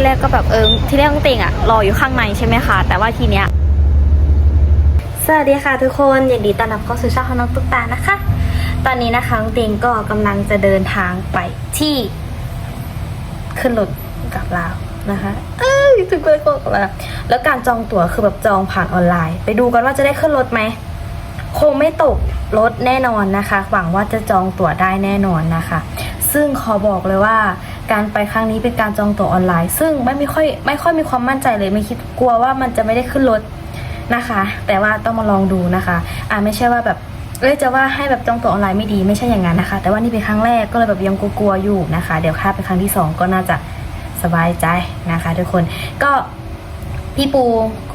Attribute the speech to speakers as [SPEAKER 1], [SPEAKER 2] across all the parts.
[SPEAKER 1] ที่แรกก็แบบเออที่แรกน้องเตงอะรออยู่ข้างในใช่ไหมคะ แต่ว่าทีเนี้ยสวัสดีค่ะทุกคนยินดีต้อนรับเข้าสู่ช่องของน้องตุ๊กตานะคะ ตอนนี้นะคะน้องเตงก็กำลังจะเดินทางไปที่ ขึ้นรถกลับเรานะคะเอ้ยถึงขึ้นรถกับเราแล้วการจองตั๋วคือแบบจองผ่านออนไลน์ ไปดูกันว่าจะได้ขึ้นรถไหมคงไม่ตกรถแน่นอนนะคะ หวังว่าจะจองตั๋วได้แน่นอนนะคะ ซึ่งขอบอกเลยว่า การไปครั้งนี้เป็นการจองตั๋วออนไลน์ ซึ่งไม่ไม่ค่อยไม่ค่อยมีความมั่นใจเลยไม่คิดกลัวว่ามันจะไม่ได้ขึ้นรถนะคะ แต่ว่าต้องมาลองดูนะคะ อ่าไม่ใช่ว่าแบบเอ้ยจะว่าให้แบบจองตั๋วออนไลน์ไม่ดีไม่ใช่อย่างนั้นนะคะ แต่ว่านี่เป็นครั้งแรกก็เลยแบบยังกลัวๆอยู่นะคะ เดี๋ยวถ้าเป็นครั้งที่สองก็น่าจะสบายใจนะคะ ทุกคนก็พี่ปู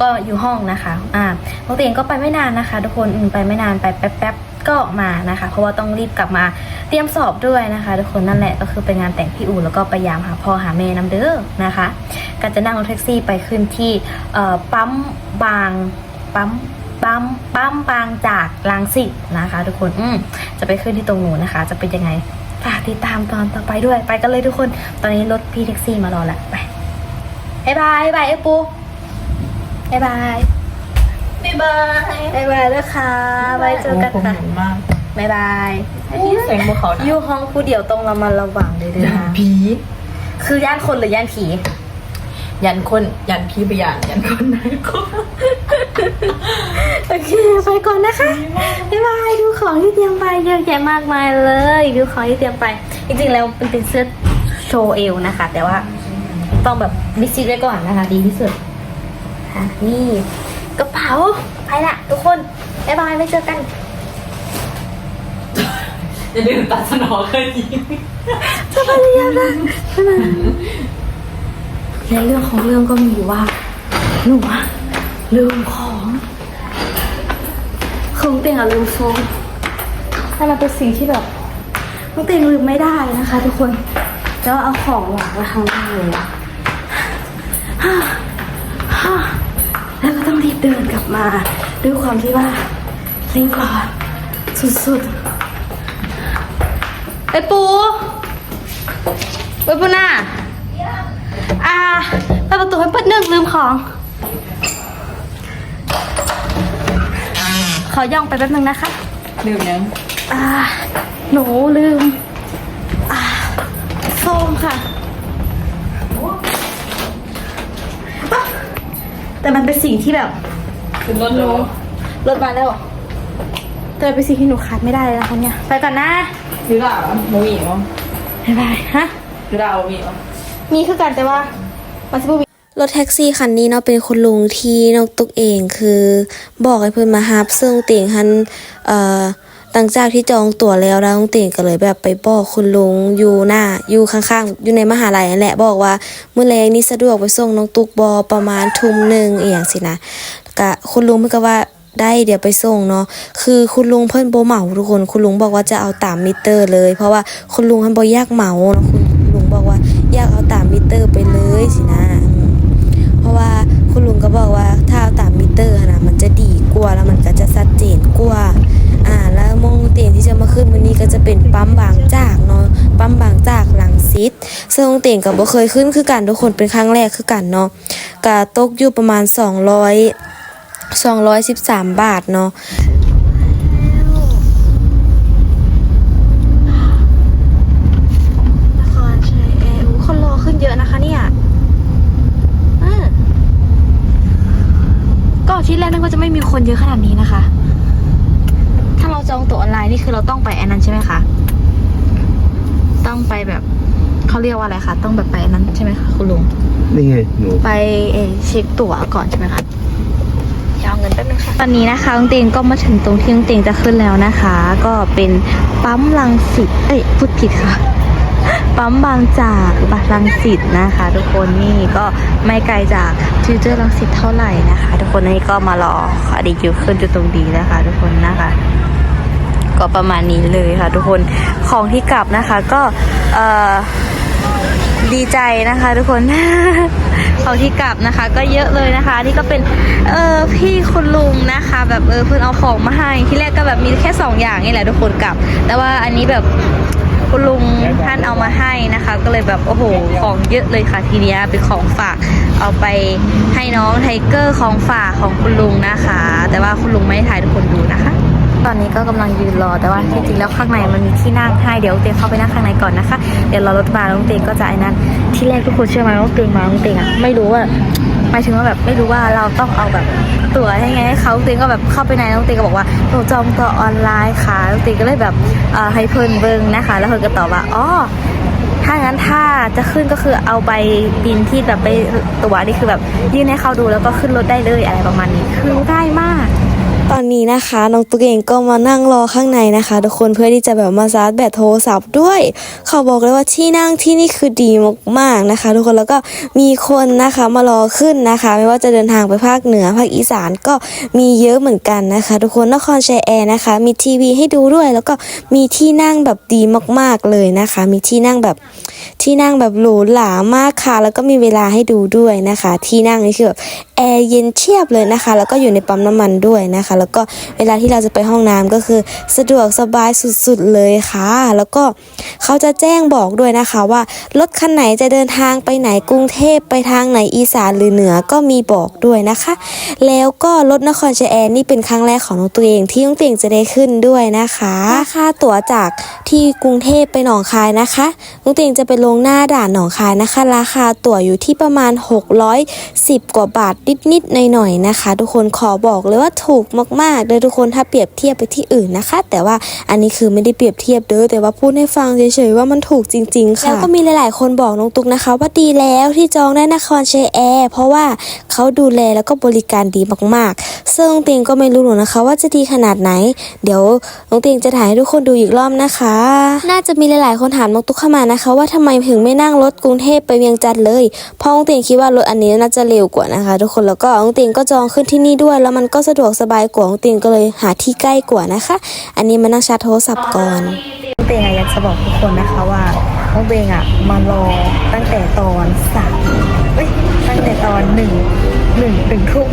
[SPEAKER 1] ก็อยู่ห้องนะคะ อ่าน้องเตียงก็ไปไม่นานนะคะ ทุกคน อืม ไปไม่นาน ไปแป๊บ ก็ออกมานะคะ เพราะว่าต้องรีบกลับมาเตรียมสอบด้วยนะคะ ทุกคนนั่นแหละก็คือไปงานแต่งพี่อูแล้วก็ไปยามหาพ่อหาแม่น้ำเด้อนะคะก็จะนั่งรถแท็กซี่ไปขึ้นที่ปั๊มบางปั๊มปั๊มปั๊มบางจากลางสิตนะคะ ทุกคนอืมจะไปขึ้นที่ตรงหนูนนะคะ จะเป็นยังไงฝากติดตามตอนต่อไปด้วยไปกันเลยทุกคน ตอนนี้รถพี่แท็กซี่มารอแล้วไปบายบายบายเอ้ปูบายบาย
[SPEAKER 2] บ๊ายบาย
[SPEAKER 1] บายบายด้วยค่ะไว้เจอกัน
[SPEAKER 2] โผม
[SPEAKER 1] ค่ะ
[SPEAKER 2] หนุนมาก
[SPEAKER 1] บายบาย
[SPEAKER 2] แสงบนเขานะ
[SPEAKER 1] อยู่ห้องผู้เดียวตรงเรามาระวังเลยด้วย
[SPEAKER 2] ยัน
[SPEAKER 1] นะ
[SPEAKER 2] ผี
[SPEAKER 1] คือย่านคนหรือย่านผี
[SPEAKER 2] ยันคนยันผีไปยันยันคนไหนก็
[SPEAKER 1] โอเคไปก่อนนะคะบายบายดูของที่เตรียมไปเยอะแยะมากมายเลย ดูของที่เตรียมไปจริงๆแล้วมันเป็นเสื้อโชว์เอวนะคะ แต่ว่าต้องแบบมิซิไว้ก่อนนะคะ ดีที่สุดค่ะนี่ กระเป๋าไปละทุกคนบายบายไว้เจอกัน
[SPEAKER 2] อย่าลืมตัดสนอเคยยิง
[SPEAKER 1] จะไปเรียนนะใช่ไหมและเรื่องของเรื่องก็มีอยู่ว่าหนูอะลืมของคือน้องเตียงอะลืมโฟมแต่มันเป็นสิ่งที่แบบน้องเตียงลืมไม่ได้นะคะ ทุกคนแล้วเอาของวางไว้ข้างล่างเลยอะ เดินกลับมา ด้วยความที่ว่ารีบร้อนสุดๆไอ้ปูไอ้ปูน่าอ่าเปิดประตูให้เปิดหนึ่งลืมของ ขอย่องไปแป๊บนึงนะคะ
[SPEAKER 2] ลืมยัง
[SPEAKER 1] อ่าหนูลืมอ่าโฟมค่ะอะ แต่มันเป็นสิ่งที่แบบ
[SPEAKER 2] ขึ้นรถหนู
[SPEAKER 1] รถมาแล้วแต่มันเป็นสิ่งที่หนูขาดไม่ได้เลยนะคะเนี่ย ไปก่อนนะ
[SPEAKER 2] หรือเปล่าโมวี่มั้ง
[SPEAKER 1] บ๊ายบายฮะ
[SPEAKER 2] หรือเปล่าโมวี่มั้ง
[SPEAKER 1] มีคือกันแต่ว่ามันจะบ่มี
[SPEAKER 3] รถแท็กซี่คันนี้เนาะเป็นคุณลุงที่นกตุกเองคือ บอกให้เพื่อนมาฮับซึ่งเตียงหันเอ่อ ตั้งจากที่จองตั๋วแล้วแล้วน้องเตียงก็เลยแบบไปบอกคุณลุงอยู่หน้าอยู่ข้างๆ อยู่ในมหาลัยนั่นแหละบอกว่าเมื่อแรงนี้สะดวกไปส่งน้องตุกบอประมาณทุ่มหนึ่งอหย่างสินะกะคุณลุงเพิ่นก็ว่าได้เดี๋ยวไปส่งเนาะคือคุณลุงเพิ่นโบเหมาทุกคนคุณลุงบอกว่าจะเอาตามมิเตอร์เลย เพราะว่าคุณลุงท่านบ่อยากเหมาเนาะคุณลุงบอกว่าอยากเอาตามมิเตอร์ไปเลยสินะ เพราะว่าคุณลุงก็บอกว่าถ้าเอาตามมิเตอร์นะมันจะดีกว่าแล้วมันก็จะชัดเจนกว่าอ่าแล้ว เตียงที่จะมาขึ้นวันนี้ก็จะเป็นปั๊มบางจากเนาะปั๊มบางจากหลังซิดซึ่งเตียงก็บ่เคยขึ้นคือกันทุกคนเป็นครั้งแรกคือกันเนาะก็ตกอยู่ประมาณ 200 213 บาทเนาะ
[SPEAKER 1] นครชัยแอร์คนรอขึ้นเยอะนะคะเนี่ยก็ที่แรกนึกว่าจะไม่มีคนเยอะขนาดนี้นะคะ จองตั๋วออนไลน์นี่คือเราต้องไปอันนั้นใช่ไหมคะต้องไปแบบเขาเรียกว่าอะไรคะต้องแบบไปอันนั้นใช่ไหมคะคุณลุง
[SPEAKER 4] นี่ไงหนู
[SPEAKER 1] ไปเออเช็คตั๋วก่อนใช่ไหมคะเดี๋ยวเอาเงินแป๊บนึงค่ะตอนนี้นะคะน้องเตียงก็มาถึงตรงที่น้องเตียงจะขึ้นแล้วนะคะ ก็เป็นปั๊มลังสิตเอ้ยพูดผิดค่ะปั๊มบางจากบัตรลังสิตนะคะ ทุกคนนี่ก็ไม่ไกลจากฟิวเจอร์ลังสิตเท่าไหร่นะคะ ทุกคนนี่ก็มารออดีคิวขึ้นจุดตรงดีนะคะ ทุกคนนะคะ ก็ประมาณนี้เลยค่ะทุกคนของที่กลับนะคะก็เออดีใจนะคะทุกคนของที่กลับนะคะ ก็เยอะเลยนะคะ นี่ก็เป็นเออพี่คุณลุงนะคะ แบบเออเพิ่นเอาของมาให้ที่แรกก็แบบมีแค่สองอย่างนี่แหละทุกคนกลับ แต่ว่าอันนี้แบบคุณลุงท่านเอามาให้นะคะ ก็เลยแบบโอ้โหของเยอะเลยค่ะทีเนี้ยเป็นของฝากเอาไปให้น้องไทเกอร์ของฝากของคุณลุงนะคะ แต่ว่าคุณลุงไม่ได้ถ่ายทุกคนดูนะคะ ตอนนี้ก็กำลังยืนรอแต่ว่าที่จริงแล้วข้างในมันมีที่นั่งให้เดี๋ยวเตงเข้าไปนั่งข้างในก่อนนะคะ เดี๋ยวรอรถมาแล้วน้องเตงก็จะไอ้นั้นที่แรกทุกคนเชื่อไหมว่าเตงมาน้องเตงอะไม่รู้ว่าหมายถึงว่าแบบไม่รู้ว่าเราต้องเอาแบบตั๋วให้ไงให้เขาเตงก็แบบเข้าไปในน้องเตงก็บอกว่าหนูจองตั๋วออนไลน์ค่ะน้องเตงก็เลยแบบเอ่อให้เพิ่นเบิ่งนะคะ แล้วเพิ่นก็ตอบว่าอ๋อถ้างั้นถ้าจะขึ้นก็คือเอาใบบินที่แบบไปตั๋วนี่คือแบบยื่นให้เขาดูแล้วก็ขึ้นรถได้เลยอะไรประมาณนี้คือง่ายมาก
[SPEAKER 3] ตอนนี้นะคะน้องตุ๊กเองก็มานั่งรอข้างในนะคะ ทุกคนเพื่อที่จะแบบมาชาร์จแบตโทรศัพท์ด้วยเขาบอกเลยว่าที่นั่งที่นี่คือดีมากๆนะคะ ทุกคนแล้วก็มีคนนะคะมารอขึ้นนะคะ ไม่ว่าจะเดินทางไปภาคเหนือภาคอีสานก็มีเยอะเหมือนกันนะคะ ทุกคนนครชัยแอร์นะคะ มีทีวีให้ดูด้วย แล้วก็มีที่นั่งแบบดีมากๆเลยนะคะ มีที่นั่งแบบที่นั่งแบบหรูหรามากค่ะ แล้วก็มีเวลาให้ดูด้วยนะคะ ที่นั่งนี่คือแบบแอร์เย็นเชียบเลยนะคะ แล้วก็อยู่ในปั๊มน้ำมันด้วยนะคะแล้วก็เวลาที่เราจะไปห้องน้ำก็คือสะดวกสบายสุดๆเลยค่ะ แล้วก็เขาจะแจ้งบอกด้วยนะคะว่ารถคันไหนจะเดินทางไปไหนกรุงเทพไปทางไหนอีสานหรือเหนือก็มีบอกด้วยนะคะ แล้วก็รถนครชัยแอร์นี่เป็นครั้งแรกของน้องตัวเองที่น้องเตียงจะได้ขึ้นด้วยนะคะค่าตั๋วจากที่กรุงเทพไปหนองคายนะคะน้องเตียงจะไปลงหน้าด่านหนองคายนะคะ ราคาตั๋วอยู่ที่ประมาณ 610 กว่าบาทนิดๆหน่อยๆนะคะ ทุกคนขอบอกเลยว่าถูกมากๆเลยทุกคนถ้าเปรียบเทียบไปที่อื่นนะคะ แต่ว่าอันนี้คือไม่ได้เปรียบเทียบเด้อแต่ว่าพูดให้ฟังเฉยๆว่ามันถูกจริง ๆ ค่ะแล้วก็มีหลาย ๆ คนบอกน้องตุ๊กนะคะ ว่าดีแล้วที่จองได้นครชัยแอร์เพราะว่าเขาดูแลแล้วก็บริการดีมากๆ ซึ่งน้องเตียงก็ไม่รู้หรอกนะคะ ว่าจะดีขนาดไหน เดี๋ยวน้องเตียงจะถ่ายให้ทุกคนดูอีกรอบนะคะ น่าจะมีหลาย ๆ คนถามน้องตุ๊กเข้ามานะคะ ว่าทำไมถึงไม่นั่งรถกรุงเทพไปเวียงจันทร์เลยเพราะน้องเตียงคิดว่ารถอันนี้น่าจะเร็วกว่านะคะ ทุกคนแล้วก็น้องเตียงก็จองขึ้นที่นี่ด้วย แล้วมันก็สะดวกสบายกว่าน้องตียงก็เลยหาที่ใกล้กว่านะคะ อันนี้มานั่งชาร์จโทรศัพท์ก่อน
[SPEAKER 1] น้องเตงอะอยากจะบอกทุกคนนะคะว่าน้องเตงอะมารอตั้งแต่ตอนสามเอ้ยตั้งแต่ตอนหนึ่งหนึ่งหนึ่งทุ่ม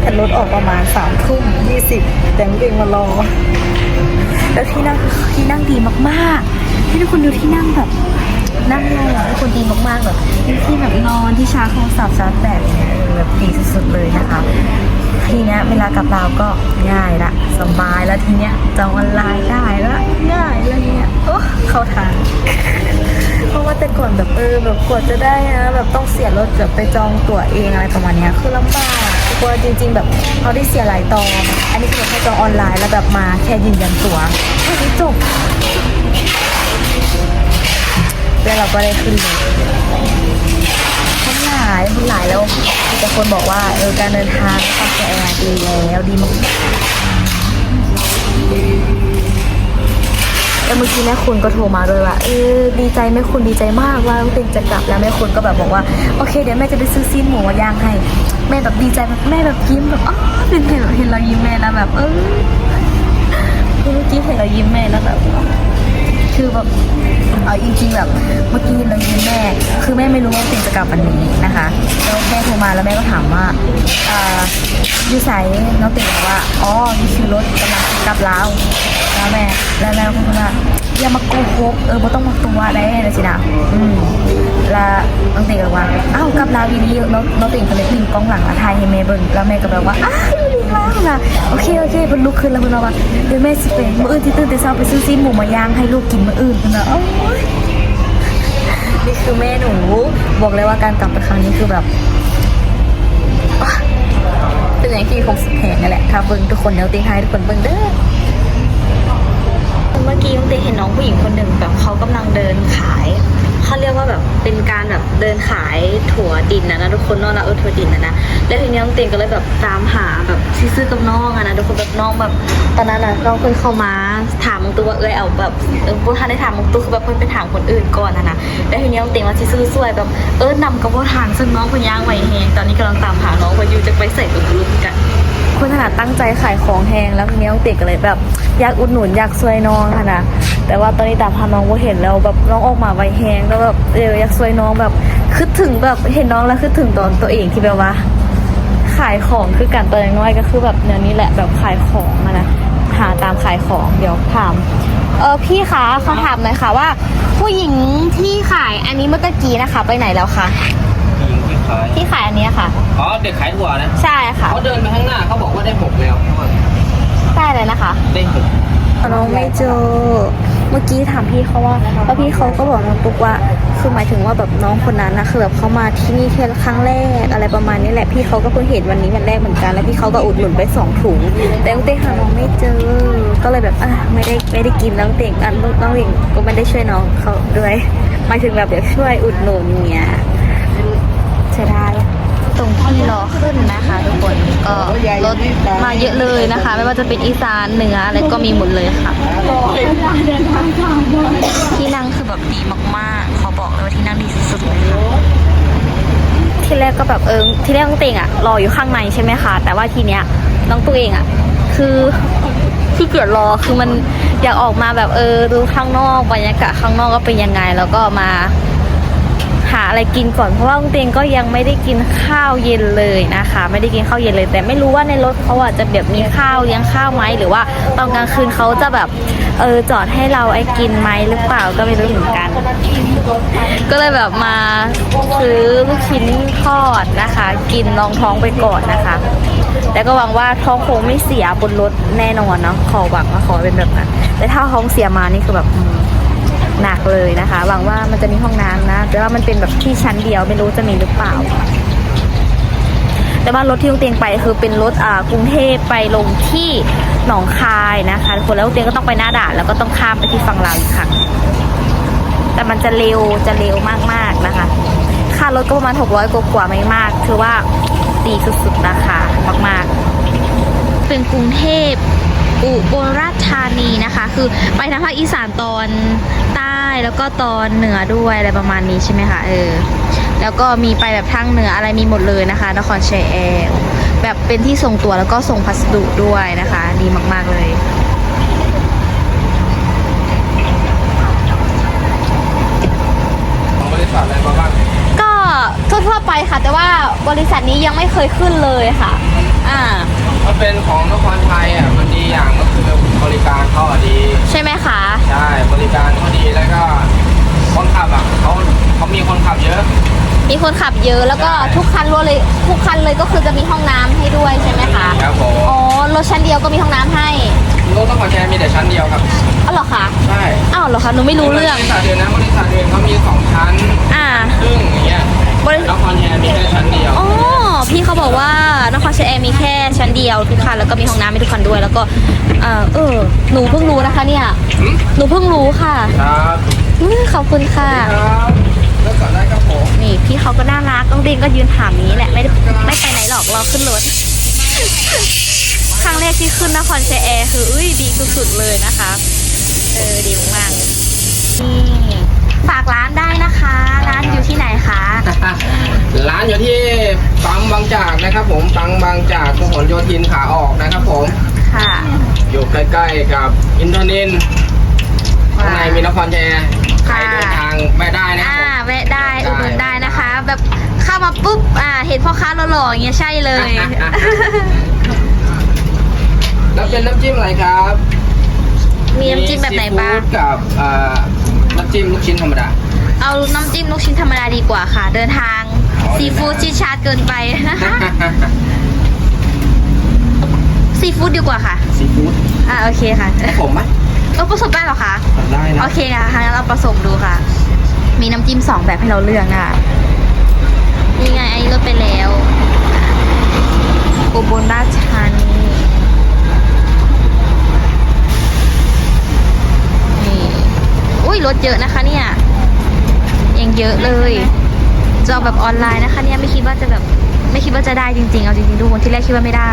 [SPEAKER 1] แต่รถออกประมาณสามทุ่มยี่สิบแต่น้องเตงมารอ แล้วที่นั่งที่นั่งดีมากๆที่ทุกคนดูที่นั่งแบบนั่งรอทุกคนดีมากๆแบบที่แบบนอนที่ชาร์จโทรศัพท์ชาร์จแบตแบบดีสุดๆเลยนะคะ ทีเนี้ยเวลากลับเราก็ง่ายละสบายแล้วทีเนี้ยจองออนไลน์ได้ละง่ายแล้วเนี่ยโอ้เข้าทางเพราะว่าแต่ก่อนแบบเออแบบกว่าจะได้นะแบบต้องเสียรถแบบไปจองตั๋วเองอะไรประมาณเนี้ยคือลำบากกลัวจริง ๆ แบบเขาได้เสียหลายตอนอันนี้คือแค่จองออนไลน์แล้วแบบมาแค่ยืนยันตั๋วแค่นี้จบแล้วเราก็ได้ขึ้นเลยายคนหลายแล้วมีแต่คนบอกว่าเออการเดินทางความแอร์ดีแล้วดีมากแล้วเมื่อกี้แม่คุณก็โทรมาด้วยว่าเออดีใจแม่คุณดีใจมากว่าลูกเต็งจะกลับแล้วแม่คุณก็แบบบอกว่าโอเคเดี๋ยวแม่จะไปซื้อซีนหมูย่างให้แม่แบบดีใจแบบแม่แบบยิ้มแบบอ๋อเห็นเห็นเห็นเรายิ้มแม่แล้วแบบ เออเมื่อกี้เห็นเรายิ้มแม่แล้วแบบ คือแบบ เอาจริงๆแบบเมื่อกี้เรายืนแม่ คือแม่ไม่รู้ว่าเต็งจะกลับวันนี้นะคะแล้วแม่โทรมาแล้วแม่ก็ถามว่าอ่ายูไซน้องเต็งบอกว่าอ๋อมีคิวรถกำลังกลับแล้วแล้วแม่แล้วแม่ก็พูดว่าอย่ามาโกหกเออไม่ต้องมาตัวได้เลยสินะอืม ล้วน้องเตงก็ว่าอ้าวกลับล้ววีนี้น้องน้องเตงก็เลยพิงกล้องหลังมาถ่ายให้แม่เบิ่งแล้วแม่ก็แบบว่าอ้าวดีมากนะโอเคโอเคเพิ่นลุกขึ้นแล้วเพิ่นบอกว่าเดี๋ยวแม่สิไปมื้ออื่นที่ตื่นแต่เช้าไปซื้อซีนหมูมาย่างให้ลูกกินมื้ออื่นเพิ่นน่ะโอ้ยนี่คือแม่หนูบอกเลยว่าการกลับไปครั้งนี้คือแบบเป็นอย่างที่คงสุดแหงนั่นแหละถ้าเบิ่งทุกคนเดี๋ยวตีให้ทุกคนเบิ่งเด้อเมื่อกี้ต้องเตเห็นน้องผู้หญิงคนหนึ่งแบบเขากำลังเดินขาย เขาเรียกว่าแบบเป็นการแบบเดินขายถั่วดินนะนะทุกคนนอะแล้วเออถั่วดินนะนะแล้วทีนี้น้องเตงก็เลยแบบตามหาแบบซื้อกับน้องอะนะทุกคนแบบน้องแบบตอนนั้นนะน้องเพิ่งเข้ามาถามมงตัวเออเอาแบบเออพวกท่านได้ถามมงตัวคือแบบเพิ่งไปถามคนอื่นก่อนนะนะแล้วทีนี้น้องเตงว่าซื้อสวยแบบเออนำกับว่าทางซึ่งน้องเพนย่างไวแฮงตอนนี้กำลังตามหาน้องเพนอยู่จะไปใส่ตุ้ลุกกัน คุณขนาดตั้งใจขายของแพงแล้วทีนี้น้องติกก็เลยแบบอยากอุดหนุนอยากช่วยน้องค่ะนะแต่ว่าตอนนี้ตามพาน้องก็เห็นแล้วแบบน้องออกมาไวแฮงแล้วแบบเอออยากช่วยน้องแบบคิดถึงแบบเห็นน้องแล้วคิดถึงตอนตัวเองที่แบบว่า ขายของคือการตัวน้อยก็คือแบบแนวนี้แหละแบบขายของอะนะหาตามขายของเดี๋ยวถามเออพี่คะเขาถามหน่อยค่ะว่า ผู้หญิงที่ขายอันนี้เมื่อตะกี้นะคะ ไปไหนแล้วคะ
[SPEAKER 4] ผู้หญิงที่ขาย
[SPEAKER 1] ที่ขายอันเนี้ยค่ะ
[SPEAKER 4] อ๋อเด็กขายถั่วนะ
[SPEAKER 1] ใช่ค่ะ
[SPEAKER 4] เขาเดินไปข้างหน้าเขาบอก ว่าได้หกแล้ว
[SPEAKER 1] ได้เลยนะคะ
[SPEAKER 4] ได้หก
[SPEAKER 1] น้องไม่เจอ เมื่อกี้ถามพี่เขาว่าแล้วพี่เขาก็บอกน้องตุ๊กว่า คือหมายถึงว่าแบบน้องคนนั้นนะคือแบบเขามาที่นี่แค่ครั้งแรกอะไรประมาณนี้แหละ พี่เขาก็เพิ่งเห็นวันนี้วันแรกเหมือนกัน แล้วพี่เขาก็อุดหนุนไปสองถุง แต่น้องเต้หาน้องไม่เจอ ก็เลยแบบอะไม่ได้ไม่ได้กินน้องเต่งอะน้องเต่งก็ไม่ได้ช่วยน้องเขาด้วยหมายถึงแบบอยากช่วยอุดหนุนอย่างเงี้ยเสียดายอะ ตรงที่รอขึ้นนะคะทุกคนก็รถมาเยอะเลยนะคะ ไม่ว่าจะเป็นอีสานเหนืออะไรก็มีหมดเลยค่ะที่นั่งคือแบบดีมากๆขาบอกเลยว่าที่นั่งดีสุดๆเลยค่ะที่แรกก็แบบเออที่แรกน้องเตงอะรออยู่ข้างในใช่ไหมคะแต่ว่าทีเนี้ยน้องตัวเองอะคือที่เกียจรอคือมันอยากออกมาแบบเออดูข้างนอกบรรยากาศข้างนอกก็เป็นยังไง แล้วก็มา หาอะไรกินก่อนเพราะว่าน้องเตงก็ยังไม่ได้กินข้าวเย็นเลยนะคะ ไม่ได้กินข้าวเย็นเลย แต่ไม่รู้ว่าในรถเขาอะจะแบบมีข้าวเลี้ยงข้าวไหมหรือว่าตอนกลางคืนเขาจะแบบเออจอดให้เราไอ้กินไหมหรือเปล่าก็ไม่รู้เหมือนกัน ก็เลยแบบมาซื้อลูกชิ้นทอดนะคะ กินรองท้องไปก่อนนะคะแต่ก็หวังว่าท้องคงไม่เสียบนรถแน่นอนเนาะขอหวังว่าขอเป็นแบบนั้นแต่ถ้าท้องเสียมานี่คือแบบ หนักเลยนะคะ หวังว่ามันจะมีห้องน้ำนะ แต่ว่ามันเป็นแบบที่ชั้นเดียว ไม่รู้จะมีหรือเปล่า แต่ว่ารถที่ลุงเตียงไปคือเป็นรถอ่ากรุงเทพไปลงที่หนองคายนะคะคนแล้วลุงเตียงก็ต้องไปหน้าด่านแล้วก็ต้องข้ามไปที่ฝั่งลาวอีกครั้งแต่มันจะเร็วจะเร็วมากๆนะคะค่ารถก็ประมาณ600กว่ากว่าไม่มาก ถือว่าดีสุดๆนะคะมากๆ เป็นกรุงเทพ อุบลราชธานีนะคะ คือไปทางภาคอีสานตอนใต้แล้วก็ตอนเหนือด้วยอะไรประมาณนี้ใช่ไหมคะเออแล้วก็มีไปแบบทางเหนืออะไรมีหมดเลยนะคะ นครชัยแอร์แบบเป็นที่ส่งตัวแล้วก็ส่งพัสดุด้วยนะคะ ดีมากๆเลย
[SPEAKER 4] บริษัทอะไรมาบ้าง
[SPEAKER 1] ก็ทั่วๆไปค่ะ แต่ว่าบริษัทนี้ยังไม่เคยขึ้นเลยค่ะ อ่า
[SPEAKER 4] ถ้าเป็นของนครไทยอะมันดีอย่างก็คือบริการเขาอะดี
[SPEAKER 1] ใช่ไหมคะ
[SPEAKER 4] ใช่บริการเขาดีแล้วก็คนขับอะเขาเขามีคนขับเยอะ
[SPEAKER 1] มีคนขับเยอะแล้วก็ทุกคันรถเลยทุกคันเลยก็คือจะมีห้องน้ำให้ด้วยใช่ไหมคะ
[SPEAKER 4] ครับผม
[SPEAKER 1] อ๋อรถชั้นเดียวก็มีห้องน้ำให้
[SPEAKER 4] รถนครไทยมีแต่ชั้นเดียวครับ
[SPEAKER 1] อ้าวเหรอคะ
[SPEAKER 4] ใช่
[SPEAKER 1] อ้าวเหรอคะหนูไม่รู้เรื่อง
[SPEAKER 4] บริษัทอื่นนะบริษัทอื่นเขามีสองชั้น
[SPEAKER 1] อ่า
[SPEAKER 4] ครึ่งอย่างเงี้ย
[SPEAKER 1] บริ
[SPEAKER 4] นครไทยมีแค่ชั้นเดียว
[SPEAKER 1] อ๋อ พี่เขาบอกว่านครชัยแอร์มีแค่ชั้นเดียวทุกคันแล้วก็มีห้องน้ำให้ทุกคันด้วย แล้วก็เออเออหนูเพิ่งรู้นะคะเนี่ย
[SPEAKER 4] หืม
[SPEAKER 1] หนูเพิ่งรู้ค่ะ
[SPEAKER 4] ครับ
[SPEAKER 1] อื้อขอบคุณค่ะ
[SPEAKER 4] ครับแล้วก่อนได้ครับผม
[SPEAKER 1] นี่พี่เขาก็น่ารักต้องเด้งก็ยืนถามนี้แหละไม่ได้ไม่ไปไหนหรอกรอขึ้นรถครั้งแรกที่ขึ้นนครชัยแอร์คืออุ้ยดีสุดๆเลยนะคะเออดีมากๆนี่ ฝากร้านได้นะคะ ร้านอยู่ที่ไหนคะ
[SPEAKER 4] ร้านอยู่ที่ปั๊มบางจากนะครับ ผมปั๊มบางจากพหลโยธินขาออกนะครับ ผม
[SPEAKER 1] ค่ะ
[SPEAKER 4] อยู่ใกล้ๆกับอินเทอร์เน็ตข้างในมีนครแชร์ใคร
[SPEAKER 1] ค่ะ
[SPEAKER 4] เดินทางแวะได้นะค
[SPEAKER 1] อ่า
[SPEAKER 4] รับผม
[SPEAKER 1] แวะได้อุดหนุนได้นะคะ แบบเข้ามาปุ๊บ อ่า เห็นพ่อค้าหล่อๆอย่างเงี้ยใช่เลย
[SPEAKER 4] แล้วเป็นน้ำจิ้มอะไรครับ
[SPEAKER 1] มีน้ำจิ้มแบบไหนบ้าง
[SPEAKER 4] ซีฟู้ดกับเอ่อ น้ำจิ้มลูกชิ้นธรรมดา
[SPEAKER 1] เอาน้ำจิ้มลูกชิ้นธรรมดาดีกว่าค่ะ เดินทาง
[SPEAKER 4] อ๋อ
[SPEAKER 1] ซีฟู้ดชิดชาร์จเกินไปนะคะซีฟู้ดดีกว่าค่ะ
[SPEAKER 4] ซีฟู้ด
[SPEAKER 1] อ่าโอเคค่ะ
[SPEAKER 4] ผมไหม
[SPEAKER 1] เออผสมได้เหรอคะ
[SPEAKER 4] ได้นะ
[SPEAKER 1] โอเคค่ะงั้นเราผสมดูค่ะ มีน้ำจิ้มสองแบบให้เราเลือกนะคะนี่ไงไอ้ลดไปแล้วอุบลราชธานีนี่ อุ้ยลดเยอะนะคะเนี่ยยังเยอะเลยจองแบบออนไลน์นะคะเนี่ยไม่คิดว่าจะแบบไม่คิดว่าจะได้จริงๆเอาจริงๆทุกคนที่แรกคิดว่าไม่ได้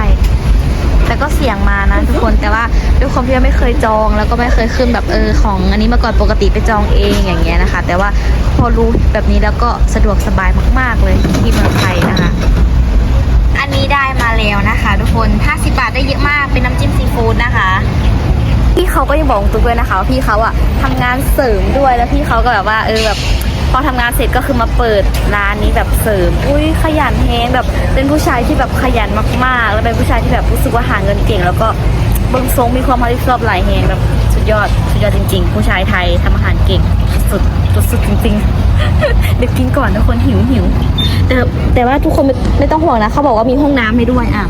[SPEAKER 1] แต่ก็เสี่ยงมานะทุกคนแต่ว่าด้วยความที่ว่าไม่เคยจองแล้วก็ไม่เคยขึ้นแบบเออของอันนี้มาก่อนปกติไปจองเองอย่างเงี้ยนะคะ แต่ว่าพอรู้แบบนี้แล้วก็สะดวกสบายมาก ๆเลยที่เมืองไทยนะคะอันนี้ได้มาแล้วนะคะ ทุกคน 50 บาทได้เยอะมากเป็นน้ำจิ้มซีฟู้ดนะคะ พี่เขาก็ยังบอกตุ๊กด้วยนะคะว่าพี่เขาอะทำงานเสริมด้วยแล้วพี่เขาก็แบบว่าเออแบบพอทำงานเสร็จก็คือมาเปิดร้านนี้แบบเสริม อุ้ยขยันแฮงแบบเป็นผู้ชายที่แบบขยันมากๆ แล้วเป็นผู้ชายที่แบบรู้สึกว่าหาเงินเก่ง แล้วก็เบิ่งทรงมีความรับผิดชอบหลายแฮงแบบสุดยอดสุดยอดจริง ๆ ผู้ชายไทยทำอาหารเก่งสุดสุดจริงๆเดี๋ยวกินก่อนทุกคนหิวหิวแต่แต่ว่าทุกคนไม่ไม่ต้องห่วงนะเขาบอกว่ามีห้องน้ำให้ด้วยอะ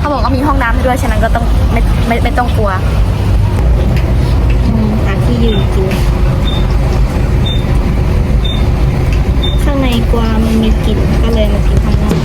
[SPEAKER 1] เขาบอกว่ามีห้องน้ำให้ด้วยฉะนั้นก็ต้องไม่ไม่ไม่ต้องกลัว ที่ยืนอยู่ข้างในกลัวมันมีกลิ่นก็เลยมากินข้างนอก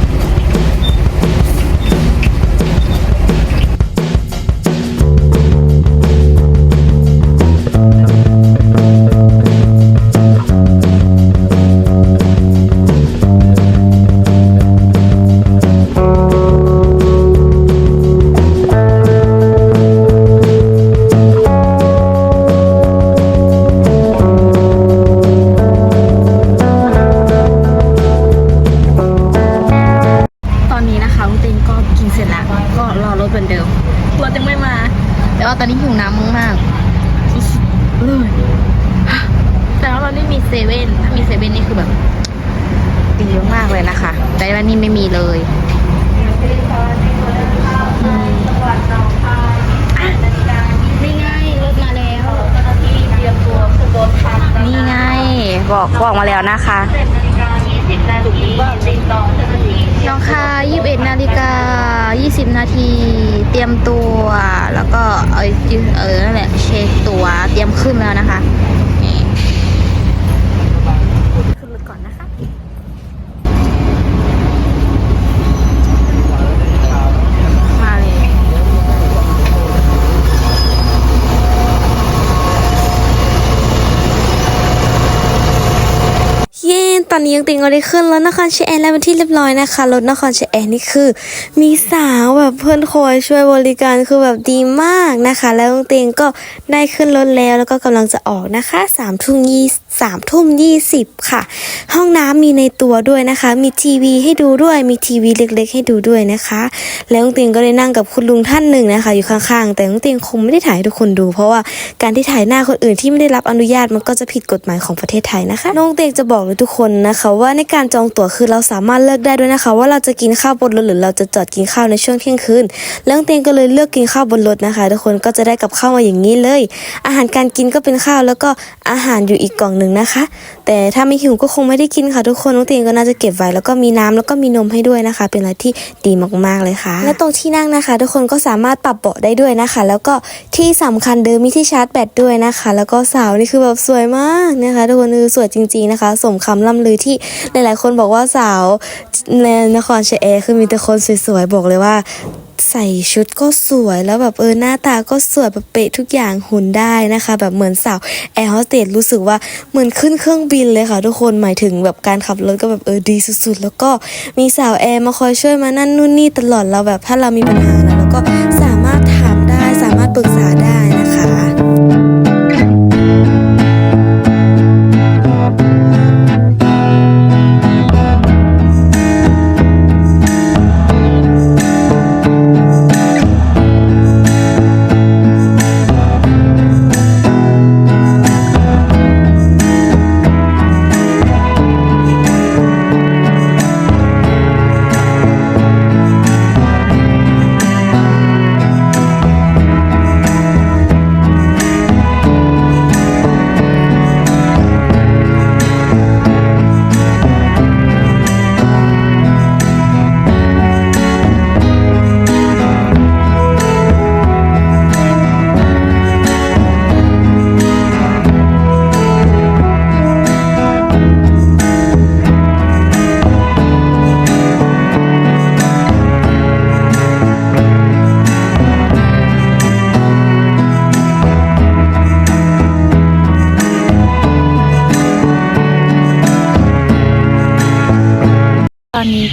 [SPEAKER 1] บอกบอกมาแล้วนะคะน้องค่ะ21นาฬิกา 20 นาที เตรียมตัว แล้วก็เออเออนั่นแหละเช็คตัว เตรียมขึ้นแล้วนะคะ นี่ขึ้นรถก่อนนะคะ มาเลย
[SPEAKER 3] เย้ตอนนี้ยังติงก็ได้ขึ้นรถนครเชียแอนแล้วเป็นที่เรียบร้อยนะคะรถนครเชียแอนนี่คือ มีสาวแบบเพื่อนคอยช่วยบริการคือแบบดีมากนะคะ แล้วยังติงก็ได้ขึ้นรถแล้วแล้วก็กำลังจะออกนะคะสามทุ่มยี่สามทุ่มยี่สิบค่ะ ห้องน้ำมีในตัวด้วยนะคะ มีทีวีให้ดูด้วยมีทีวีเล็ก ๆ ให้ดูด้วยนะคะ แล้วยังติงก็ได้นั่งกับคุณลุงท่านหนึ่งนะคะ อยู่ข้างๆ แต่ยังติงคงไม่ได้ถ่ายให้ทุกคนดู เพราะว่าการที่ถ่ายหน้าคนอื่นที่ไม่ได้รับอนุญาตมันก็จะผิดกฎหมายของประเทศไทยนะคะน้องเตงจะบอกเลยทุกคนนะคะว่าในการจองตั๋วคือเราสามารถเลือกได้ด้วยนะคะ ว่าเราจะกินข้าวบนรถหรือเราจะจอดกินข้าวในช่วงเที่ยงคืนแล้วน้องเตียงก็เลยเลือกกินข้าวบนรถนะคะ ทุกคนก็จะได้กับข้าวมาอย่างนี้เลย อาหารการกินก็เป็นข้าวแล้วก็อาหารอยู่อีกกล่องหนึ่งนะคะ แต่ถ้าไม่หิวก็คงไม่ได้กินค่ะทุกคนน้องเตียงก็น่าจะเก็บไว้แล้วก็มีน้ำแล้วก็มีนมให้ด้วยนะคะ เป็นอะไรที่ดีมากๆเลยค่ะ และตรงที่นั่งนะคะ ทุกคนก็สามารถปรับเบาะได้ด้วยนะคะ แล้วก็ที่สำคัญเดิมมีที่ชาร์จแบตด้วยนะคะ แล้วก็สาวนี่คือแบบสวยมากนะคะ ทุกคนคือสวยจริง ๆนะคะ สมคำล่ำลือที่หลายๆคนบอกว่าสาวในนครเชยแอคือมีแต่คนสวยๆบอกเลยว่าใส่ชุดก็สวยแล้วแบบเออหน้าตาก็สวยแบบเป๊ะทุกอย่างหุ่นได้นะคะ แบบเหมือนสาวแอร์โฮสเตสรู้สึกว่าเหมือนขึ้นเครื่องบินเลยค่ะ ทุกคนหมายถึงแบบการขับรถก็แบบเออดีสุดๆ แล้วก็มีสาวแอร์มาคอยช่วยมานั่นนู่นนี่ตลอดเราแบบถ้าเรามีปัญหานะเราก็สามารถถามได้สามารถปรึกษา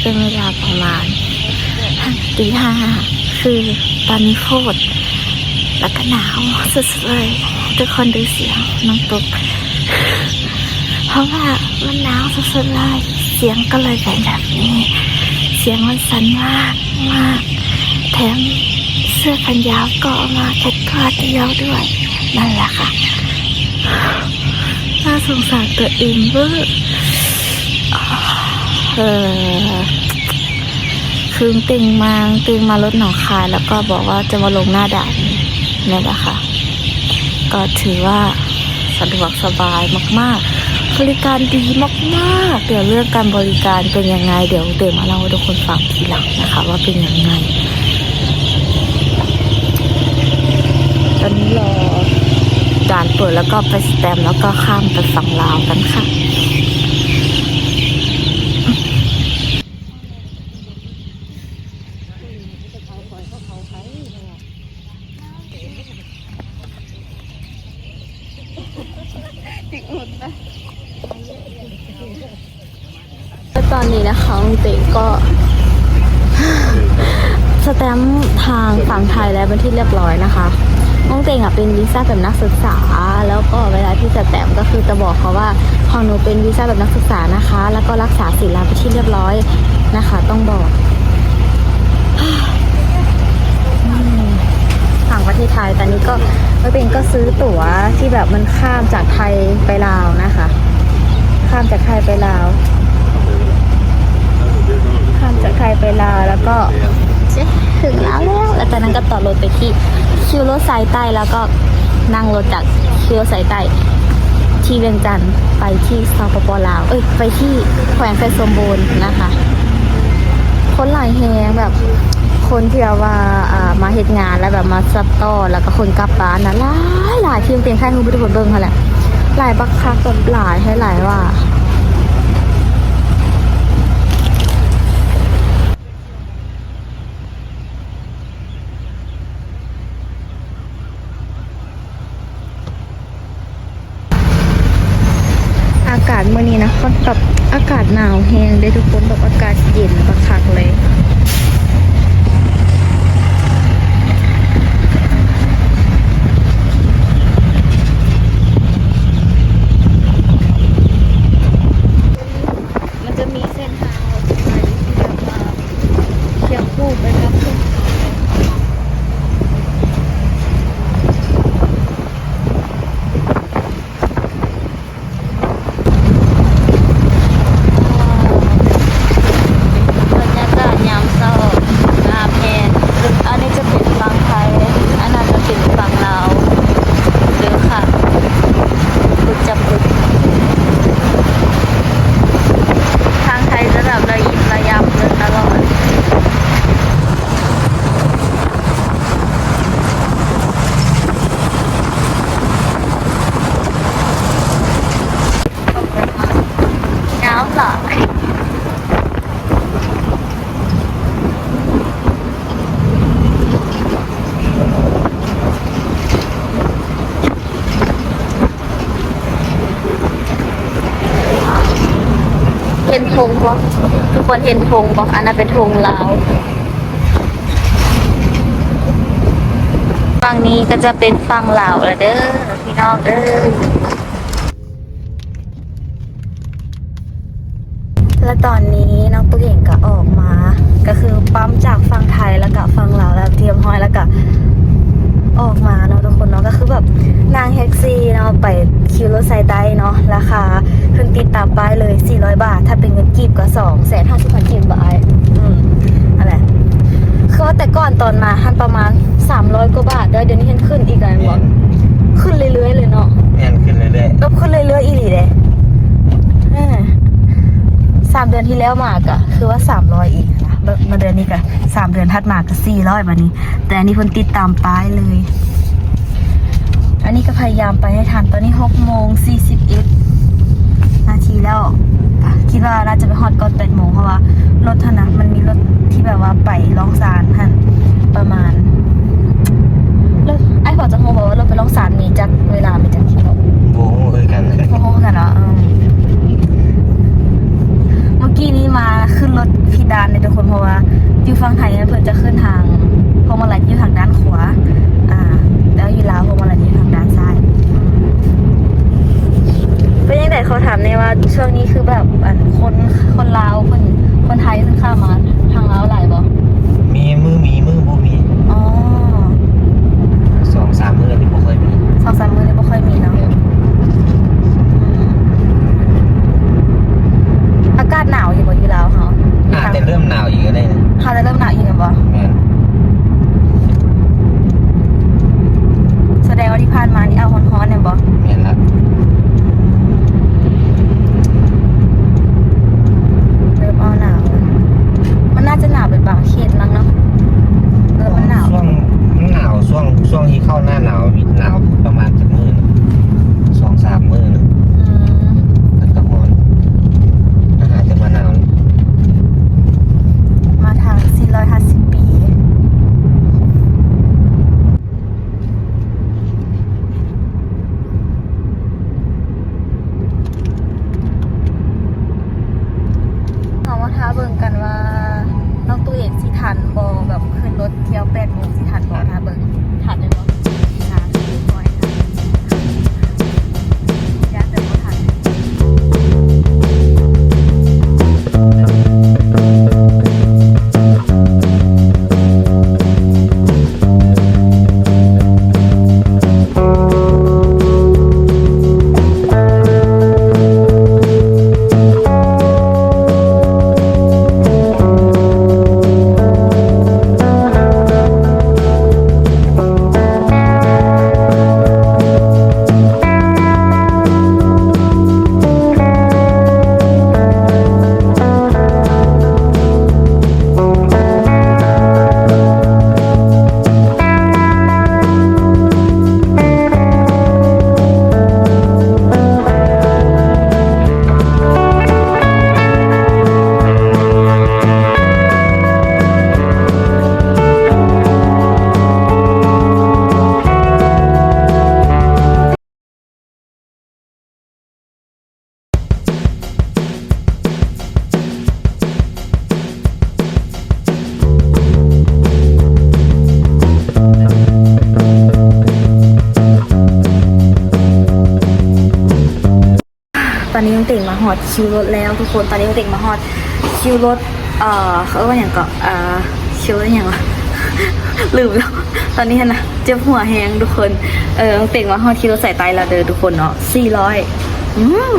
[SPEAKER 1] เป็นเวลาประมาณตีห้าคือตอนนี้โคตรแล้วก็หนาวสุดๆเลยทุกคนดูเสียงน้องตุ๊กเพราะว่ามันหนาวสุดๆเลยเสียงก็เลยเป็นแบบนี้ เสียงมันสั่นมากมากแถมเสื้อกันยาวก็เอามาแค่ตัวเดียวด้วยนั่นแหละค่ะน่าสงสารตัวเองเวอร์ เออคือติงมาติงมารถหนองคายแล้วก็บอกว่าจะมาลงหน้าด่านนี่แหละค่ะ ก็ถือว่าสะดวกสบายมากๆ บริการดีมากๆ เดี๋ยวเรื่องการบริการเป็นยังไง เดี๋ยวเดี๋ยวมาเล่าให้ทุกคนฟังทีหลังนะคะ ว่าเป็นยังไง ตอนนี้รอด่านเปิดแล้วก็ไปสแตมแล้วก็ข้ามไปฝั่งลาวกันค่ะ ตอนนี้นะคะน้องเตงก็ สแตมป์ทางฝั่งไทยแล้ว เรียบร้อยนะคะน้องเตงอะเป็นวีซ่าแบบนักศึกษา แล้วก็เวลาที่จะแต้มก็คือจะบอกเขาว่าของหนูเป็นวีซ่าแบบนักศึกษานะคะ แล้วก็รักษาศีลแล้วเป็นที่เรียบร้อยนะคะ ต้องบอกอืมฝั่งประเทศไทยตอนนี้ก็น้องเตงก็ซื้อตั๋วที่แบบมันข้ามจากไทยไปลาวนะคะ ข้ามจากไทยไปลาว ข้ามจากไทยไปลาวแล้วก็ จ๊ถึงแล้วแล้วแล้วจากนั้นก็ต่อรถไปที่คิวรถสายใต้แล้วก็นั่งรถจากคิวรถสายใต้ที่เวียงจันทร์ไปที่สปปลาว เอ้ยไปที่แขวงไซสมบูรณ์นะคะ คนหลายแฮงแบบคนที่ว่าอ่ามาเหตุงานแล้วแบบมาซับต่อแล้วก็คนกลับบ้านนะหลายหลายที่เตียงแค่คือไม่ได้ผลเบิ่งเขาแหละหลายบักคักแบบหลายให้หลายว่า อากาศ เมื่อนี้นะค่อนแบบอากาศหนาวแห้งได้ทุกคนแบบอากาศเย็นประคักเลย มันจะมีเส้นทางรถไฟที่แบบว่าเคียงคู่ไปกับเส้นทางบรรยากาศยามเช้างามแฮงอันนี้จะเป็นฝั่งไทย อันนั้นจะเป็นฝั่งลาวเด้อค่ะบึกจับบึก ทางไทยจะแบบระยิบระยับเลยตลอด น้ำเหรอเห็นธงปะทุกคน เห็นธงบอกอันนั้นเป็นธงลาวฝั่งนี้ก็จะเป็นฝั่งลาวแล้วเด้อพี่น้องเด้อ บาท ถ้าเป็นเงินกีบก็สองแสนห้าสิบพันกีบบาทอืมอะไรคือแต่ก่อนตอนมาหันประมาณสามร้อยกว่าบาทได้เดี๋ยวนี้เห็นขึ้นอีกไงมบอกขึ้นเรื่อยๆเลยเนาะ
[SPEAKER 4] แม่นขึ้นเรื่อย
[SPEAKER 1] ก็ขึ้นเรื่อยๆอีหลีเลยสามเดือนที่แล้วมากอะคือว่าสามร้อยอีกนะมาเดือนนี้กะสามเดือนทัดมากกะร้อยมานี้ แต่อันนี้คนติดตามป้ายเลย อันนี้ก็พยายามไปให้ทันตอนนี้หกโมงสี่สิบเอ็ดนาทีแล้ว คิดว่าน่าจะไปฮอตก่อนแปดโมงเพราะว่ารถท่านนะมันมีรถที่แบบว่าไปลองซานท่านประมาณรถไอ้พอจะโฮบอกว่ารถไปลองซานมีจักเวลามีจักกี่โมง
[SPEAKER 4] ๆโบ้คือกัน
[SPEAKER 1] โอ้โหกันเหรออืมเมื่อกี้นี้มาขึ้นรถพิดานในทุกคนเพราะว่าอยู่ฝั่งไทยเนี่ยเพิ่นจะขึ้นทาง อดคิว
[SPEAKER 5] ร
[SPEAKER 1] ถแล้วทุกคนตอนนี้ยังติ่งมาฮอดคิวรถเอ่อเขาเรียกว่าอย่างก็เอ่อคิวรถอย่างวะลืมแล้วตอนนี้นะเจ็บหัวแหงทุกคนเออยังติ่งมาฮอดคิวรถสายไตเราเดินทุกคนเนาะสี่ร้อยอืม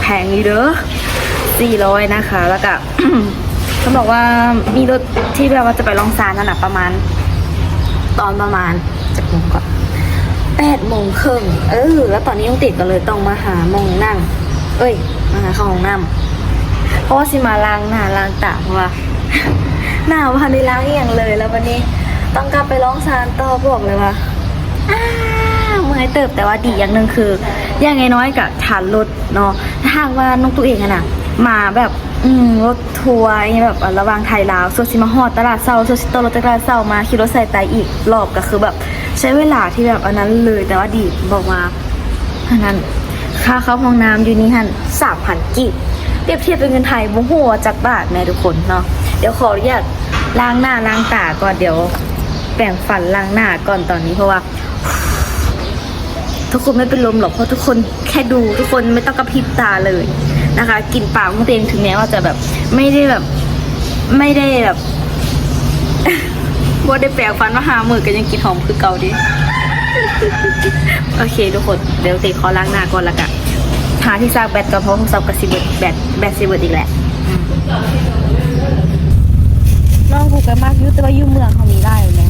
[SPEAKER 1] แพงอยู่เด้อสี่ร้อยนะคะ แล้วก็เขาบอกว่ามีรถที่แบบว่าจะไปลองซานนั่นน่ะประมาณ ตอนประมาณจะโมงก่อนแปดโมงครึ่งเออ แล้วตอนนี้ยังติดกันเลยต้องมาหามองนั่ง เอ้ย มาหาเข้าห้องน้ำเพราะว่าสิมาล้างหน้าล้างตาเพราะว่า หน้าพันได้ล้างอย่างเลย แล้ววันนี้ต้องกลับไปร้องซานต่อบอกเลยว่าเมื่อยเติบแต่ว่าดีอย่างหนึ่งคืออย่างไงน้อยกับฐานรถเนาะถ้าหากว่าน้องตัวเองอะนะมาแบบอืมรถทัวร์เงี้ยแบบระวางไทยลาวส่วนสิมาฮอดตลาดเซาส่วนสิตรถตลาดเซามาขี่รถใส่ไตอีกรอบก็คือแบบ ใช้เวลาที่แบบอันนั้นเลยแต่ว่าดีบอกมาอันนั้น ค่าเข้าห้องน้ำอยู่นี่ฮันสามพันกิบเปรียบเทียบเป็นเงินไทยบุ้หัวจากบาทแม่ทุกคนเนาะเดี๋ยวขออนุญาตล้างหน้าล้างตาก่อนเดี๋ยวแปรงฟันล้างหน้าก่อนตอนนี้เพราะว่า ทุกคนไม่เป็นลมหรอกเพราะทุกคนแค่ดูทุกคนไม่ต้องกระพริบตาเลยนะคะกลินปากของตัวเองถึงแม้ว่าจะแบบ ไม่ได้แบบ ไม่ได้แบบบ่ได้แปลงฟันว่าหามือกันยังกินหอมคือเก่าดิ โอเคทุกคนเดี๋ยวเตะขอล้างหน้าก่อนละกันหาที่ซากแบตก่อนเพราะซับกับซิเบิร์ดแบตแบตซิเบิร์ดอีกแหละน้องกูกันมากยุแต่ว่ายุ่เมืองเขามีได้เลยนะ